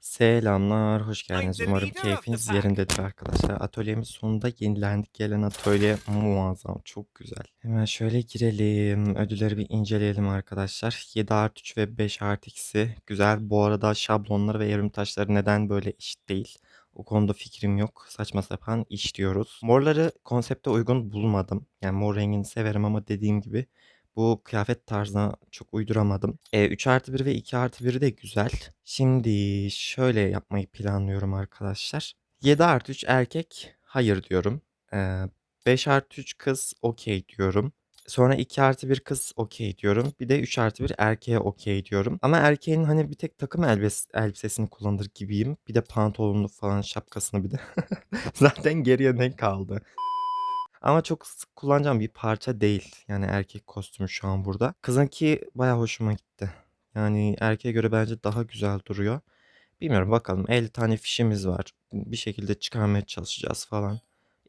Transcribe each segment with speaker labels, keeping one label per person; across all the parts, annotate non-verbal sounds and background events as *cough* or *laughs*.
Speaker 1: Selamlar, hoş geldiniz. Umarım keyfiniz yerindedir arkadaşlar. Atölyemiz sonunda yenilendik. Gelen atölye muazzam, çok güzel. Hemen şöyle girelim. Ödülleri bir inceleyelim arkadaşlar. 7 artı 3 ve 5 artı 2'si güzel. Bu arada şablonları ve evrim taşları neden böyle eşit değil? O konuda fikrim yok. Saçma sapan iş diyoruz. Morları konsepte uygun bulmadım. Yani mor rengini severim ama dediğim gibi bu kıyafet tarzına çok uyduramadım. E, 3 artı 1 ve 2 artı 1 de güzel. Şimdi şöyle yapmayı planlıyorum arkadaşlar. 7 artı 3 erkek hayır diyorum. E, 5 artı 3 kız okey diyorum. Sonra 2 artı 1 kız okey diyorum. Bir de 3 artı 1 erkeğe okey diyorum. Ama erkeğin hani bir tek takım elbis elbisesini kullanır gibiyim. Bir de pantolonunu falan şapkasını bir de. *laughs* Zaten geriye ne kaldı? Ama çok sık kullanacağım bir parça değil. Yani erkek kostümü şu an burada. Kızınki baya hoşuma gitti. Yani erkeğe göre bence daha güzel duruyor. Bilmiyorum bakalım 50 tane fişimiz var. Bir şekilde çıkarmaya çalışacağız falan.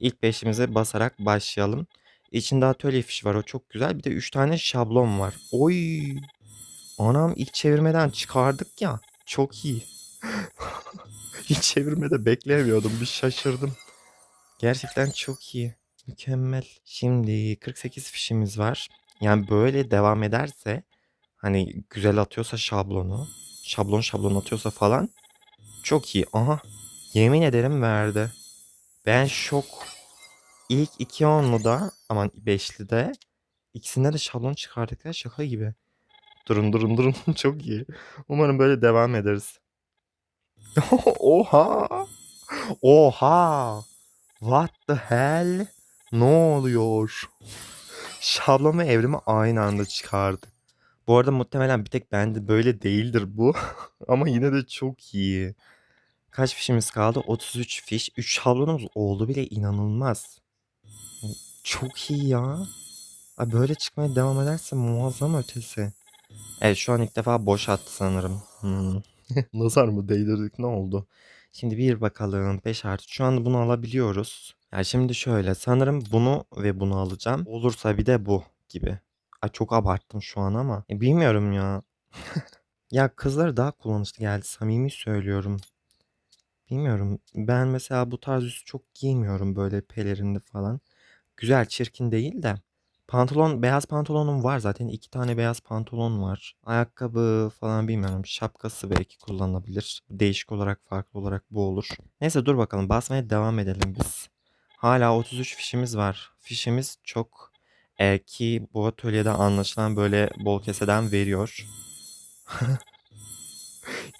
Speaker 1: İlk beşimize basarak başlayalım. İçinde atölye fişi var o çok güzel. Bir de 3 tane şablon var. Oy! Anam ilk çevirmeden çıkardık ya. Çok iyi. *laughs* ilk çevirmede bekleyemiyordum. Bir şaşırdım. Gerçekten çok iyi. Mükemmel. Şimdi 48 fişimiz var. Yani böyle devam ederse hani güzel atıyorsa şablonu, şablon şablon atıyorsa falan çok iyi. Aha yemin ederim verdi. Ben şok. İlk iki onlu da aman beşli de ikisinde de şablon çıkardık ya şaka gibi. Durun durun durun *laughs* çok iyi. Umarım böyle devam ederiz. *laughs* Oha! Oha! What the hell? Ne oluyor? Şablon ve evrimi aynı anda çıkardı. Bu arada muhtemelen bir tek bende böyle değildir bu. *laughs* Ama yine de çok iyi. Kaç fişimiz kaldı? 33 fiş. 3 şablonumuz oldu bile inanılmaz. Çok iyi ya. Ay böyle çıkmaya devam ederse muazzam ötesi. Evet şu an ilk defa boş attı sanırım. Hmm. *laughs* Nazar mı değdirdik ne oldu? Şimdi bir bakalım 5 artı. Şu anda bunu alabiliyoruz. Ya şimdi şöyle sanırım bunu ve bunu alacağım. Olursa bir de bu gibi. Ay çok abarttım şu an ama. E, bilmiyorum ya. *laughs* ya kızlar daha kullanışlı geldi. Samimi söylüyorum. Bilmiyorum. Ben mesela bu tarz üstü çok giymiyorum böyle pelerinli falan. Güzel çirkin değil de. Pantolon, beyaz pantolonum var zaten. iki tane beyaz pantolon var. Ayakkabı falan bilmiyorum. Şapkası belki kullanılabilir. Değişik olarak, farklı olarak bu olur. Neyse dur bakalım. Basmaya devam edelim biz. Hala 33 fişimiz var. Fişimiz çok e, ki bu atölyede anlaşılan böyle bol keseden veriyor. *laughs*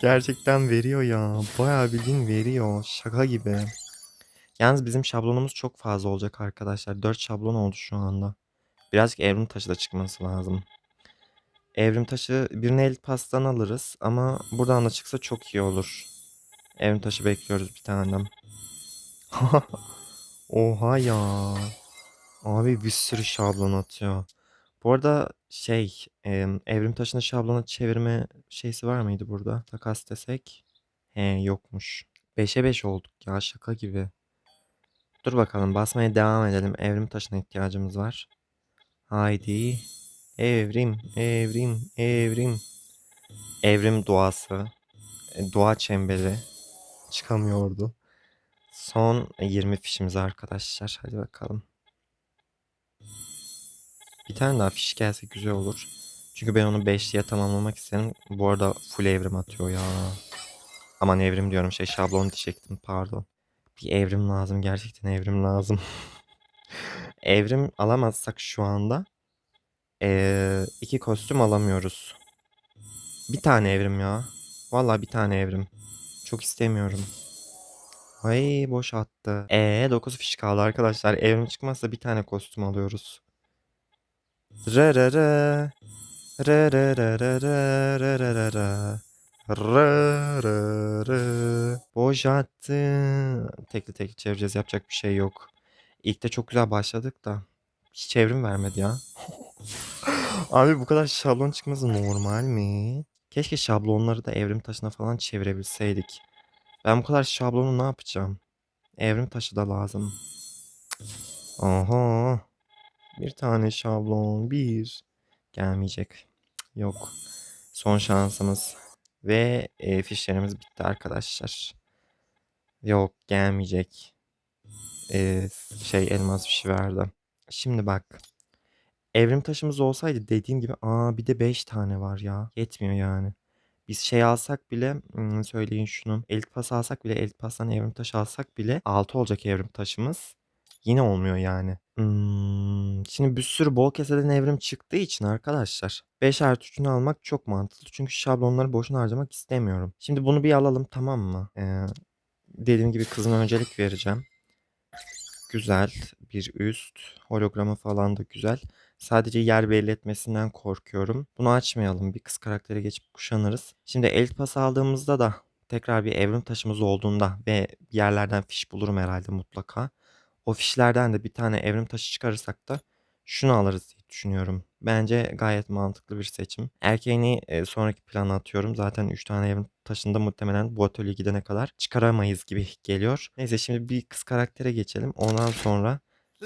Speaker 1: Gerçekten veriyor ya. Bayağı bildiğin veriyor. Şaka gibi. Yalnız bizim şablonumuz çok fazla olacak arkadaşlar. 4 şablon oldu şu anda. Birazcık evrim taşı da çıkması lazım. Evrim taşı birini el pastan alırız ama buradan da çıksa çok iyi olur. Evrim taşı bekliyoruz bir tanem. *laughs* Oha ya. Abi bir sürü şablon atıyor. Bu arada şey evrim taşını şablona çevirme şeysi var mıydı burada? Takas desek. He yokmuş. 5'e 5 olduk ya şaka gibi. Dur bakalım basmaya devam edelim. Evrim taşına ihtiyacımız var. Haydi. Evrim, evrim, evrim. Evrim duası. E, Dua çemberi. Çıkamıyordu. Son 20 fişimiz arkadaşlar. Hadi bakalım. Bir tane daha fiş gelse güzel olur. Çünkü ben onu 5'liye tamamlamak istedim. Bu arada full evrim atıyor ya. Aman evrim diyorum şey şablon diyecektim pardon. Bir evrim lazım gerçekten evrim lazım. *laughs* evrim alamazsak şu anda ee, iki kostüm alamıyoruz. Bir tane evrim ya. Vallahi bir tane evrim. Çok istemiyorum. Ay boş attı. Ee 9 fiş kaldı arkadaşlar. Evrim çıkmazsa bir tane kostüm alıyoruz. Re re re. Re re re re re re re re re. Re re re. Boş attı. Tekli tekli çevireceğiz. Yapacak bir şey yok. İlk de çok güzel başladık da. Hiç çevrim vermedi ya. *laughs* Abi bu kadar şablon çıkması normal mi? Keşke şablonları da evrim taşına falan çevirebilseydik. Ben bu kadar şablonu ne yapacağım? Evrim taşı da lazım. Oho. Bir tane şablon. Bir. Gelmeyecek. Yok. Son şansımız. Ve e, fişlerimiz bitti arkadaşlar. Yok gelmeyecek. E, şey elmas fişi verdi. Şimdi bak. Evrim taşımız olsaydı dediğim gibi aa bir de 5 tane var ya. Yetmiyor yani. Biz şey alsak bile söyleyin şunu. Elit pas alsak bile elit pastan evrim taşı alsak bile 6 olacak evrim taşımız. Yine olmuyor yani. Hmm, şimdi bir sürü bol keseden evrim çıktığı için arkadaşlar 5 artı 3'ünü almak çok mantıklı. Çünkü şablonları boşuna harcamak istemiyorum. Şimdi bunu bir alalım tamam mı? Ee, dediğim gibi kızına öncelik vereceğim. Güzel bir üst. Hologramı falan da güzel. Sadece yer belli etmesinden korkuyorum. Bunu açmayalım. Bir kız karaktere geçip kuşanırız. Şimdi elit pas aldığımızda da tekrar bir evrim taşımız olduğunda ve yerlerden fiş bulurum herhalde mutlaka. O fişlerden de bir tane evrim taşı çıkarırsak da şunu alırız diye düşünüyorum. Bence gayet mantıklı bir seçim. Erkeğini e, sonraki plana atıyorum. Zaten 3 tane evrim taşında muhtemelen bu atölye gidene kadar çıkaramayız gibi *laughs* geliyor. Neyse şimdi bir kız karaktere geçelim. Ondan sonra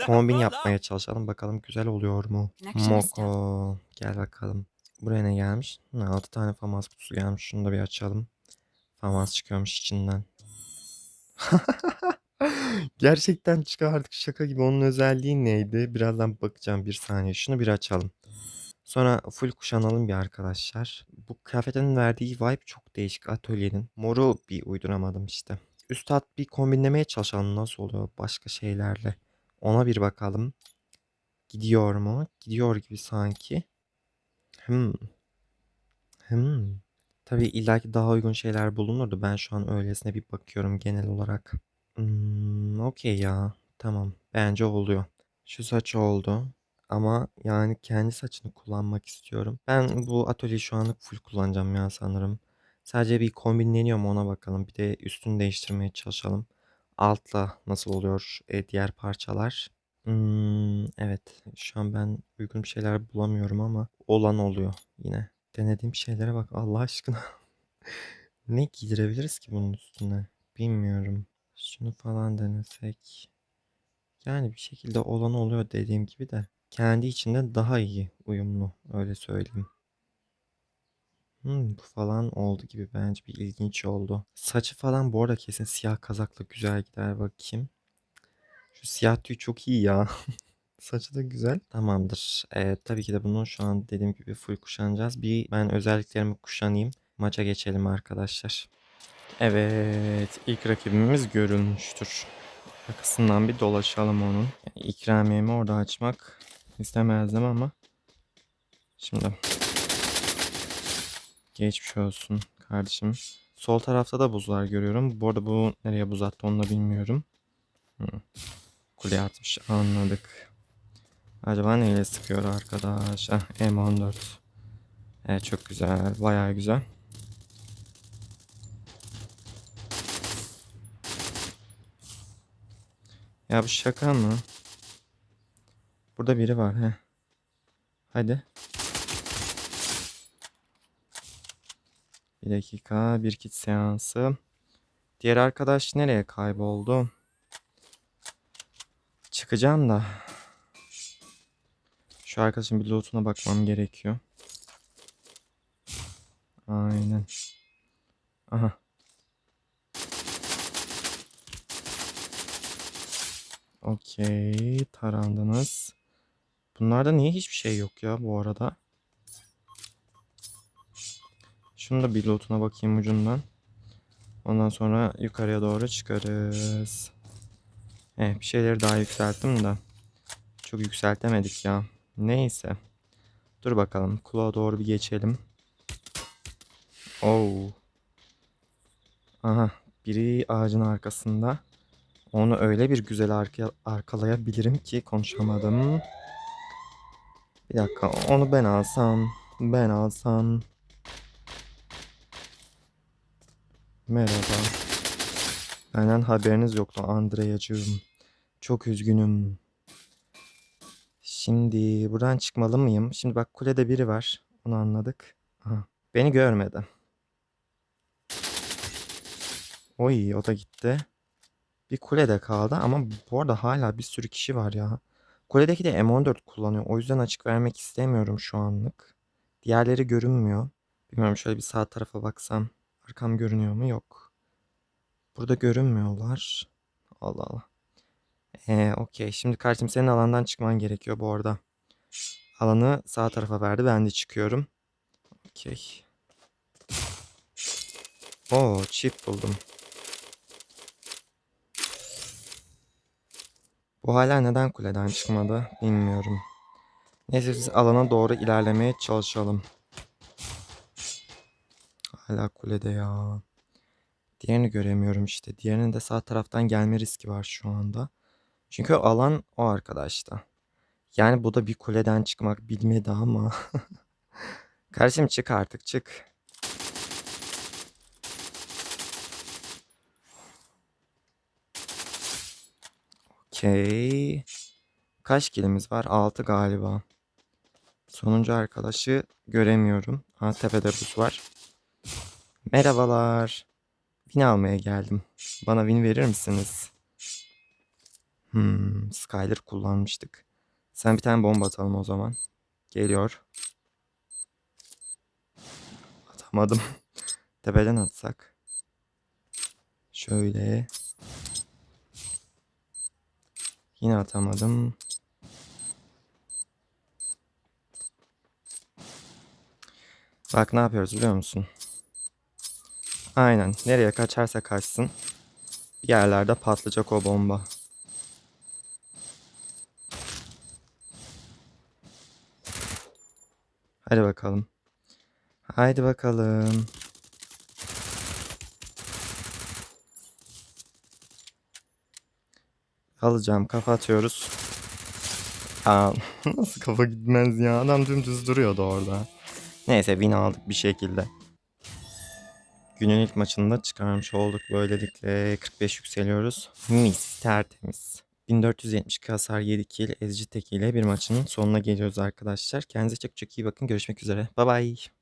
Speaker 1: kombin yapmaya çalışalım. Bakalım güzel oluyor mu? Moko. Gel bakalım. Buraya ne gelmiş? 6 tane famas kutusu gelmiş. Şunu da bir açalım. Famas çıkıyormuş içinden. *laughs* Gerçekten çıkardık şaka gibi. Onun özelliği neydi? Birazdan bakacağım bir saniye. Şunu bir açalım. Sonra full kuşanalım bir arkadaşlar. Bu kıyafetin verdiği vibe çok değişik atölyenin. Moru bir uyduramadım işte. Üst hat bir kombinlemeye çalışalım nasıl oluyor başka şeylerle. Ona bir bakalım. Gidiyor mu? Gidiyor gibi sanki. Hmm. Hmm. Tabii illaki daha uygun şeyler bulunurdu. Ben şu an öylesine bir bakıyorum genel olarak. Hmm, okey ya. Tamam. Bence oluyor. Şu saç oldu. Ama yani kendi saçını kullanmak istiyorum. Ben bu atölyeyi şu anlık full kullanacağım ya sanırım. Sadece bir kombinleniyor mu ona bakalım. Bir de üstünü değiştirmeye çalışalım. Altla nasıl oluyor e, diğer parçalar. Hmm, evet. Şu an ben uygun bir şeyler bulamıyorum ama olan oluyor yine. Denediğim şeylere bak Allah aşkına. *laughs* Ne giydirebiliriz ki bunun üstüne? Bilmiyorum. Şunu falan denesek. Yani bir şekilde olan oluyor dediğim gibi de. Kendi içinde daha iyi uyumlu. Öyle söyleyeyim. Hmm, bu falan oldu gibi bence bir ilginç oldu. Saçı falan bu arada kesin siyah kazakla güzel gider bakayım. Şu siyah tüy çok iyi ya. *laughs* Saçı da güzel. Tamamdır. Ee, tabii ki de bunu şu an dediğim gibi full kuşanacağız. Bir ben özelliklerimi kuşanayım. Maça geçelim arkadaşlar. Evet, ilk rakibimiz görülmüştür. Arkasından bir dolaşalım onun. Yani ikramiyemi orada açmak istemezdim ama şimdi geçmiş olsun kardeşim. Sol tarafta da buzlar görüyorum. Bu arada bu nereye buz attı onu da bilmiyorum. Hı. Kule atmış anladık. Acaba neyle sıkıyor arkadaş? Ah, M14. Evet çok güzel. Bayağı güzel. Ya bu şaka mı? Burada biri var he. Hadi. Bir dakika. Bir kit seansı. Diğer arkadaş nereye kayboldu? Çıkacağım da. Şu arkadaşın bir lootuna bakmam gerekiyor. Aynen. Aha. Okey. Tarandınız. Bunlarda niye hiçbir şey yok ya bu arada? Şunu da bir lootuna bakayım ucundan. Ondan sonra yukarıya doğru çıkarız. Evet bir şeyleri daha yükselttim de. Çok yükseltemedik ya. Neyse. Dur bakalım. Kulağa doğru bir geçelim. Oo. Aha. Biri ağacın arkasında. Onu öyle bir güzel arka, arkalayabilirim ki konuşamadım. Bir dakika onu ben alsam. Ben alsam. Merhaba. Benden haberiniz yoktu Andreyacığım. Çok üzgünüm. Şimdi buradan çıkmalı mıyım? Şimdi bak kulede biri var. Onu anladık. Aha. Beni görmedi. Oy o da gitti. Bir kulede kaldı ama bu arada hala bir sürü kişi var ya. Kuledeki de M14 kullanıyor. O yüzden açık vermek istemiyorum şu anlık. Diğerleri görünmüyor. Bilmiyorum şöyle bir sağ tarafa baksam. Arkam görünüyor mu? Yok. Burada görünmüyorlar. Allah Allah. Ee, okey. Şimdi kardeşim senin alandan çıkman gerekiyor bu arada. Alanı sağ tarafa verdi. Ben de çıkıyorum. Okey. Oo, çift buldum. Bu hala neden kuleden çıkmadı bilmiyorum. Neyse biz alana doğru ilerlemeye çalışalım. Hala kulede ya. Diğerini göremiyorum işte. Diğerinin de sağ taraftan gelme riski var şu anda. Çünkü alan o arkadaşta. Yani bu da bir kuleden çıkmak bilmedi ama. *laughs* Kardeşim çık artık çık. Okey. Kaç kilimiz var? 6 galiba. Sonuncu arkadaşı göremiyorum. Ha tepede buz var. Merhabalar. Win almaya geldim. Bana win verir misiniz? Hmm, Skyler kullanmıştık. Sen bir tane bomba atalım o zaman. Geliyor. Atamadım. *laughs* Tepeden atsak. Şöyle. Yine atamadım. Bak ne yapıyoruz biliyor musun? Aynen. Nereye kaçarsa kaçsın. Bir yerlerde patlayacak o bomba. Hadi bakalım. Haydi bakalım. Alacağım. Kafa atıyoruz. Aa, *laughs* nasıl kafa gitmez ya? Adam dümdüz duruyordu orada. Neyse win aldık bir şekilde. Günün ilk maçında çıkarmış olduk. Böylelikle 45 yükseliyoruz. Mis tertemiz. 1472 hasar 7 kill ezici tek ile bir maçın sonuna geliyoruz arkadaşlar. Kendinize çok çok iyi bakın. Görüşmek üzere. Bye bye.